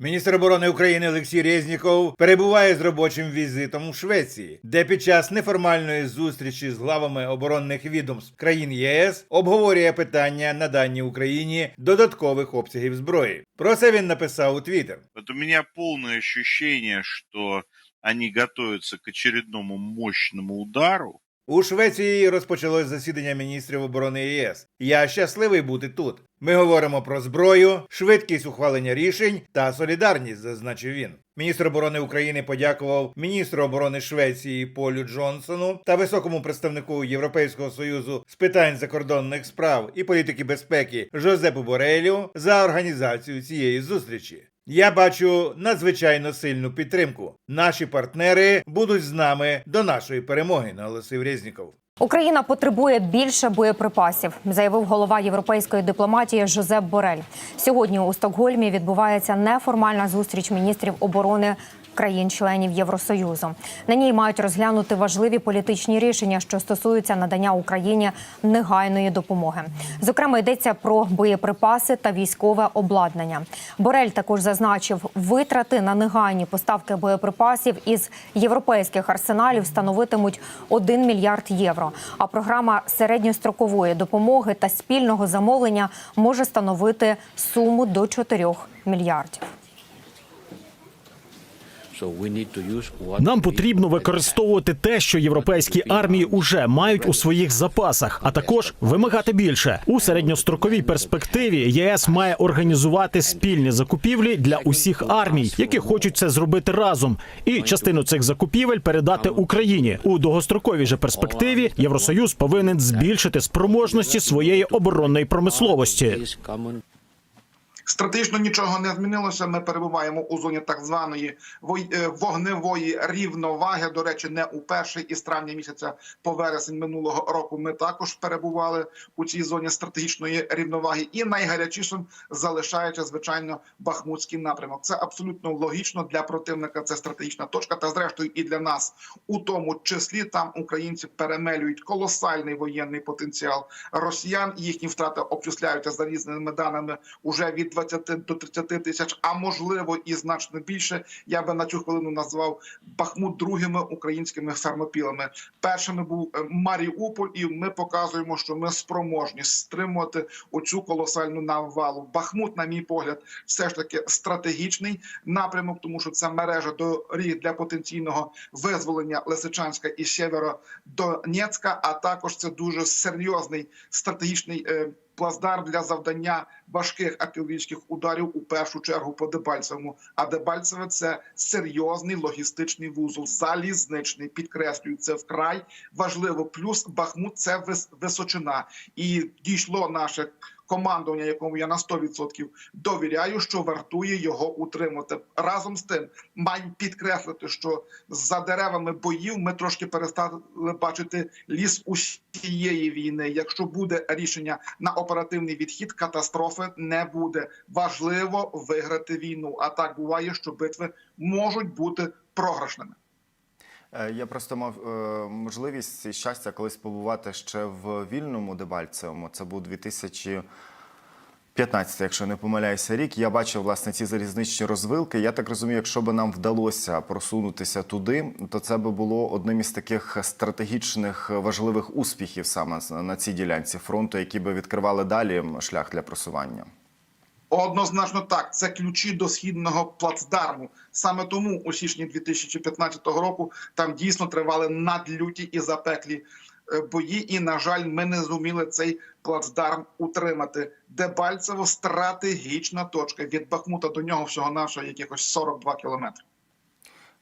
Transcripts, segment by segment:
Міністр оборони України Олексій Резніков перебуває з робочим візитом у Швеції, де під час неформальної зустрічі з главами оборонних відомств країн ЄС обговорює питання надання Україні додаткових обсягів зброї. Про це він написав у Твіттер. Вот у меня полное ощущение, что они готовятся к очередному мощному удару. У Швеції розпочалось засідання міністрів оборони ЄС. Я щасливий бути тут. Ми говоримо про зброю, швидкість ухвалення рішень та солідарність, зазначив він. Міністр оборони України подякував міністру оборони Швеції Полю Джонсону та високому представнику Європейського союзу з питань закордонних справ і політики безпеки Жозепу Борелю за організацію цієї зустрічі. Я бачу надзвичайно сильну підтримку. Наші партнери будуть з нами до нашої перемоги, наголосив Резніков. Україна потребує більше боєприпасів, заявив голова європейської дипломатії Жозеп Борель. Сьогодні у Стокгольмі відбувається неформальна зустріч міністрів оборони країн-членів Євросоюзу. На ній мають розглянути важливі політичні рішення, що стосуються надання Україні негайної допомоги. Зокрема, йдеться про боєприпаси та військове обладнання. Борель також зазначив, витрати на негайні поставки боєприпасів із європейських арсеналів становитимуть 1 мільярд євро. А програма середньострокової допомоги та спільного замовлення може становити суму до 4 мільярдів. Нам потрібно використовувати те, що європейські армії уже мають у своїх запасах, а також вимагати більше у середньостроковій перспективі. ЄС має організувати спільні закупівлі для усіх армій, які хочуть це зробити разом, і частину цих закупівель передати Україні у довгостроковій же перспективі. Євросоюз повинен збільшити спроможності своєї оборонної промисловості. Стратегічно нічого не змінилося. Ми перебуваємо у зоні так званої е, вогневої рівноваги. До речі, не у перший із травня місяця по вересень минулого року. Ми також перебували у цій зоні стратегічної рівноваги. І найгарячішим залишається звичайно Бахмутський напрямок. Це абсолютно логічно для противника. Це стратегічна точка. Та зрештою і для нас, у тому числі там українці перемелюють колосальний воєнний потенціал росіян. Їхні втрати обчисляються за різними даними уже від 20 до 30 тисяч, а можливо і значно більше. Я би на цю хвилину назвав Бахмут другими українськими фермопілами. Першими був е, Маріуполь, і ми показуємо, що ми спроможні стримувати оцю колосальну навалу. Бахмут, на мій погляд, все ж таки стратегічний напрямок, тому що це мережа доріг для потенційного визволення Лисичанська і Сєвєродонецька, а також це дуже серйозний стратегічний. Плацдарм для завдання важких артилерійських ударів у першу чергу по Дебальцевому. А Дебальцеве це серйозний логістичний вузол, залізничний. Підкреслюю, це вкрай важливо. Плюс Бахмут це вис- височина, і дійшло наше командування, якому я на 100% довіряю, що вартує його утримати. Разом з тим, маю підкреслити, що за деревами боїв ми трошки перестали бачити ліс усієї війни. Якщо буде рішення на оперативний відхід, катастрофи не буде. Важливо виграти війну. А так буває, що битви можуть бути програшними. Е, Я просто мав е, можливість і щастя колись побувати ще в вільному Дебальцевому. Це був 2015, якщо не помиляюся, рік. Я бачив власне ці залізничні розвилки. Я так розумію, якщо б нам вдалося просунутися туди, то це би було одним із таких стратегічних важливих успіхів саме на цій ділянці фронту, які би відкривали далі шлях для просування. Однозначно так, це ключі до східного плацдарму. Саме тому у січні 2015 року там дійсно тривали надлюті і запеклі е, бої. І на жаль, ми не зуміли цей плацдарм утримати. Дебальцево стратегічна точка від Бахмута до нього всього нашого якихось 42 кілометри.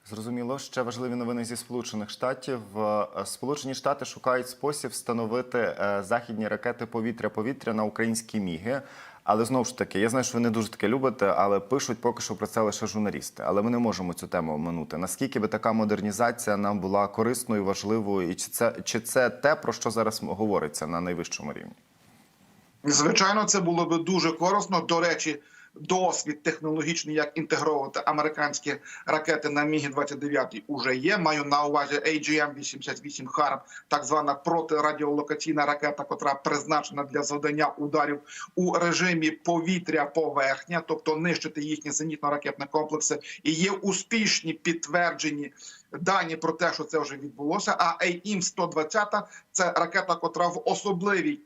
Зрозуміло, ще важливі новини зі Сполучених Штатів. Е, Сполучені Штати шукають спосіб встановити е, західні ракети повітря-повітря на українські міги. Але знову ж таки, я знаю, що ви не дуже таке любите, але пишуть поки що про це лише журналісти. Але ми не можемо цю тему оминути. Наскільки би така модернізація нам була корисною, важливою, і чи це чи це те, про що зараз говориться на найвищому рівні? Звичайно, це було би дуже корисно. До речі, досвід технологічний, як інтегровувати американські ракети на Мігі 29 уже є. Маю на увазі AGM-88 Харм, так звана протирадіолокаційна ракета, котра призначена для завдання ударів у режимі повітря-поверхня, тобто нищити їхні зенітно-ракетні комплекси. І є успішні підтверджені дані про те, що це вже відбулося. А AIM-120 – це ракета, котра в особливій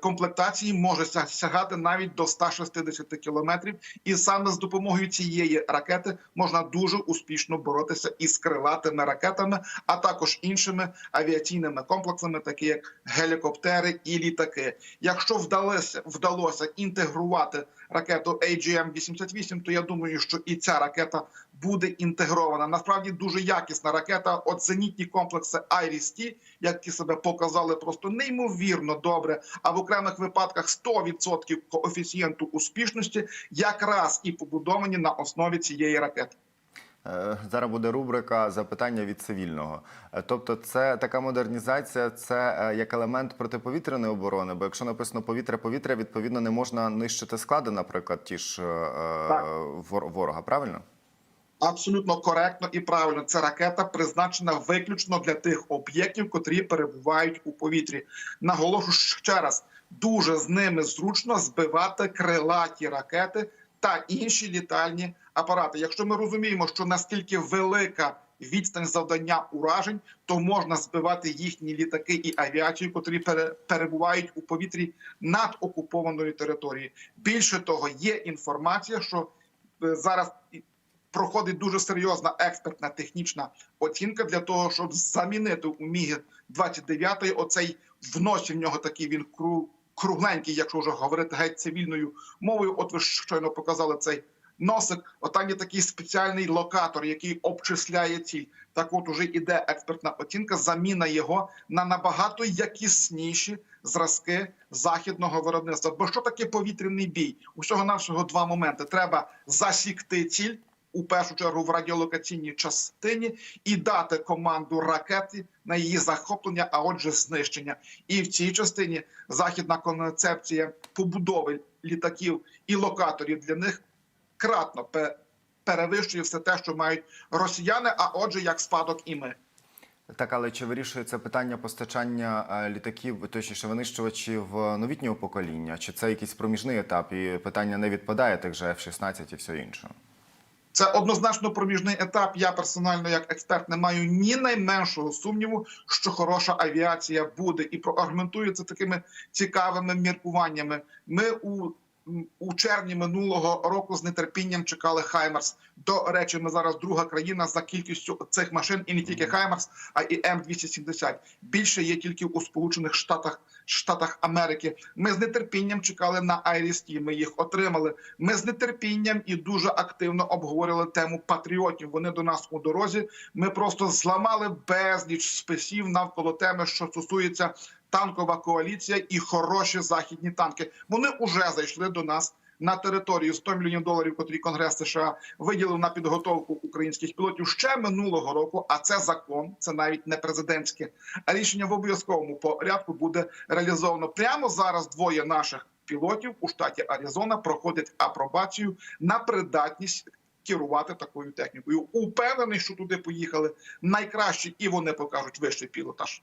комплектації може ся- сягати навіть до 160 кілометрів, і саме з допомогою цієї ракети можна дуже успішно боротися із крилатими ракетами, а також іншими авіаційними комплексами, такі як гелікоптери і літаки. Якщо вдалося вдалося інтегрувати ракету AGM-88, то я думаю, що і ця ракета буде інтегрована. Насправді дуже якісна ракета. От зенітні комплекси IRIS-T, які себе показали просто неймовірно добре. А в окремих випадках 100% коефіцієнту успішності якраз і побудовані на основі цієї ракети. Е, Зараз буде рубрика запитання від цивільного. Е, Тобто, це така модернізація, це е, як елемент протиповітряної оборони. Бо якщо написано повітря-повітря, відповідно не можна нищити склади, наприклад, ті ж Так. ворога. Правильно? Абсолютно коректно і правильно. Ця ракета призначена виключно для тих об'єктів, котрі перебувають у повітрі. Наголошу ще раз: дуже з ними зручно збивати крилаті ракети та інші літальні апарати. Якщо ми розуміємо, що настільки велика відстань завдання уражень, то можна збивати їхні літаки і авіацію, котрі пере- перебувають у повітрі над окупованою територією. Більше того, є інформація, що е, зараз проходить дуже серйозна експертна технічна оцінка для того, щоб замінити у Міг 29 оцей в носі в нього такий він кругленький, якщо вже говорити геть цивільною мовою. От ви щойно показали цей носик. Отам є такий спеціальний локатор, який обчисляє ціль. Так, от уже іде експертна оцінка, заміна його на набагато якісніші зразки західного виробництва. Бо що таке повітряний бій? Усього навсього два моменти: треба засікти ціль. У першу чергу в радіолокаційній частині і дати команду ракети на її захоплення, а отже, знищення. І в цій частині західна концепція побудови літаків і локаторів для них кратно перевищує все те, що мають росіяни. А отже, як спадок, і ми. Так, але чи вирішується питання постачання е, літаків, точніше винищувачів е, новітнього покоління? Чи це якийсь проміжний етап, і питання не відпадає тих же F-16 і все інше? Це однозначно проміжний етап. Я персонально, як експерт, не маю ні найменшого сумніву, що хороша авіація буде, і проаргументую це такими цікавими міркуваннями. Ми у у червні минулого року з нетерпінням чекали Хаймерс. До речі, ми зараз друга країна за кількістю цих машин, і не тільки Хаймерс, а і М270. Більше є тільки у Сполучених Штатах Штатах Америки. Ми з нетерпінням чекали на IRIS-T, Ми їх отримали. Ми з нетерпінням і дуже активно обговорювали тему патріотів. Вони до нас у дорозі. Ми просто зламали безліч списів навколо теми, що стосується танкова коаліція і хороші західні танки. Вони вже зайшли до нас. На територію 100 мільйонів доларів, котрі Конгрес США виділив на підготовку українських пілотів ще минулого року. А це закон, це навіть не президентське рішення в обов'язковому порядку буде реалізовано. Прямо зараз двоє наших пілотів у штаті Аризона проходять апробацію на придатність керувати такою технікою. Упевнений, що туди поїхали найкращі, і вони покажуть вищий пілотаж.